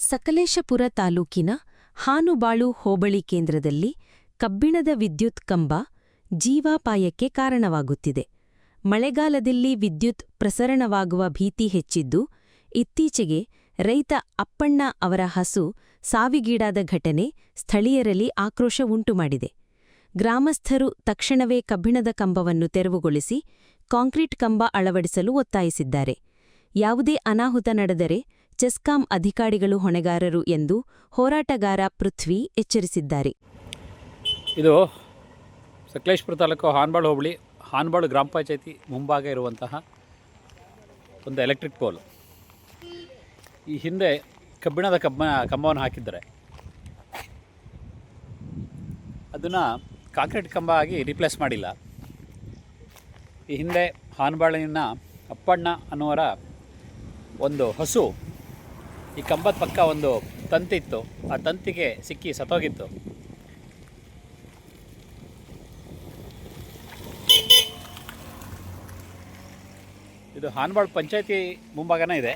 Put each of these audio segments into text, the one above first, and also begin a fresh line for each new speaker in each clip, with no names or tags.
ಸಕಲೇಶಪುರ ತಾಲೂಕಿನ ಹಾನುಬಾಳು ಹೋಬಳಿ ಕೇಂದ್ರದಲ್ಲಿ ಕಬ್ಬಿಣದ ವಿದ್ಯುತ್ ಕಂಬ ಜೀವಾಪಾಯಕ್ಕೆ ಕಾರಣವಾಗುತ್ತಿದೆ. ಮಳೆಗಾಲದಲ್ಲಿ ವಿದ್ಯುತ್ ಪ್ರಸರಣವಾಗುವ ಭೀತಿ ಹೆಚ್ಚಿದ್ದು, ಇತ್ತೀಚೆಗೆ ರೈತ ಅಪ್ಪಣ್ಣ ಅವರ ಹಸು ಸಾವಿಗೀಡಾದ ಘಟನೆ ಸ್ಥಳೀಯರಲ್ಲಿ ಆಕ್ರೋಶ ಉಂಟುಮಾಡಿದೆ. ಗ್ರಾಮಸ್ಥರು ತಕ್ಷಣವೇ ಕಬ್ಬಿಣದ ಕಂಬವನ್ನು ತೆರವುಗೊಳಿಸಿ ಕಾಂಕ್ರೀಟ್ ಕಂಬ ಅಳವಡಿಸಲು ಒತ್ತಾಯಿಸಿದ್ದಾರೆ. ಯಾವುದೇ ಅನಾಹುತ ನಡೆದರೆ ಚೆಸ್ಕಾಂ ಅಧಿಕಾರಿಗಳು ಹೊಣೆಗಾರರು ಎಂದು ಹೋರಾಟಗಾರ ಪೃಥ್ವಿ ಎಚ್ಚರಿಸಿದ್ದಾರೆ.
ಇದು ಸಕಲೇಶ್ಪುರ ತಾಲೂಕು ಹಾನ್ಬಾಳು ಹೋಬಳಿ, ಹಾನ್ಬಾಳು ಗ್ರಾಮ ಪಂಚಾಯತಿ ಮುಂಭಾಗ ಇರುವಂತಹ ಒಂದು ಎಲೆಕ್ಟ್ರಿಕ್ ಪೋಲ್. ಈ ಹಿಂದೆ ಕಬ್ಬಿಣದ ಕಬ್ಬ, ಕಂಬವನ್ನು ಹಾಕಿದ್ದಾರೆ ಅದನ್ನು ಕಾಂಕ್ರೀಟ್ ಕಂಬ ಆಗಿ ರಿಪ್ಲೇಸ್ ಮಾಡಿಲ್ಲ. ಈ ಹಿಂದೆ ಹಾನ್ಬಾಳಿನ ಅಪ್ಪಣ್ಣ ಅನ್ನುವರ ಒಂದು ಹಸು ಈ ಕಂಬದ ಪಕ್ಕ ಒಂದು ತಂತಿತ್ತು. ಆ ತಂತಿಗೆ ಸಿಕ್ಕಿ ಸತ್ತೋಗಿತ್ತು. ಇದು ಹಾನ್ಬಾಳ್ ಪಂಚಾಯತಿ ಮುಂಭಾಗನೇ ಇದೆ.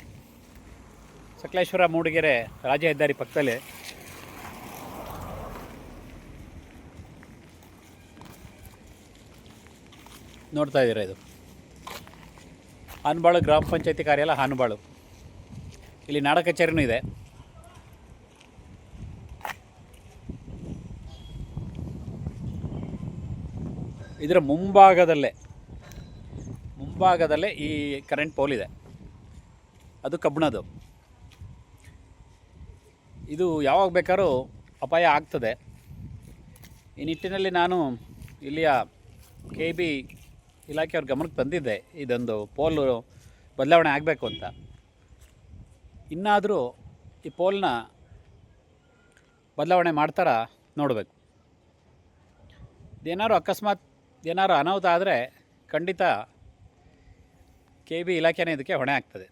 ಸಕಲೇಶ್ವರ ಮೂಡಿಗೆರೆ ರಾಜ್ಯ ಹೆದ್ದಾರಿ ಪಕ್ಕದಲ್ಲಿ. ನೋಡ್ತಾ ಇದ್ದೀರಾ ಇದು? ಹಾನ್ಬಾಳು ಗ್ರಾಮ ಪಂಚಾಯತಿ ಕಾರ್ಯಾಲಯ ಹಾನ್ಬಾಳು. ಇಲ್ಲಿ ನಾಡ ಕಚೇರಿನೂ ಇದೆ. ಇದರ ಮುಂಭಾಗದಲ್ಲೇ ಮುಂಭಾಗದಲ್ಲೇ ಈ ಕರೆಂಟ್ ಪೋಲ್ ಇದೆ. ಅದು ಕಬ್ಬಣದು ಇದು ಯಾವಾಗ ಬೇಕಾದ್ರೂ ಅಪಾಯ ಆಗ್ತದೆ. ಈ ನಿಟ್ಟಿನಲ್ಲಿ ನಾನು ಇಲ್ಲಿಯ ಕೆ ಬಿ ಇಲಾಖೆಯವ್ರ ಗಮನಕ್ಕೆ ತಂದಿದ್ದೆ. ಇದೊಂದು ಪೋಲು ಬದಲಾವಣೆ ಆಗಬೇಕು ಅಂತ. ಇನ್ನಾದರೂ ಈ ಪೋಲ್ನ ಬದಲಾವಣೆ ಮಾಡ್ತಾರಾ ನೋಡಬೇಕು. ಏನಾದ್ರು ಅಕಸ್ಮಾತ್ ಏನಾದ್ರು ಅನಾಹುತ ಆದರೆ ಖಂಡಿತ ಕೆ ಬಿ ಇಲಾಖೆನೇ ಇದಕ್ಕೆ ಹೊಣೆ ಆಗ್ತದೆ.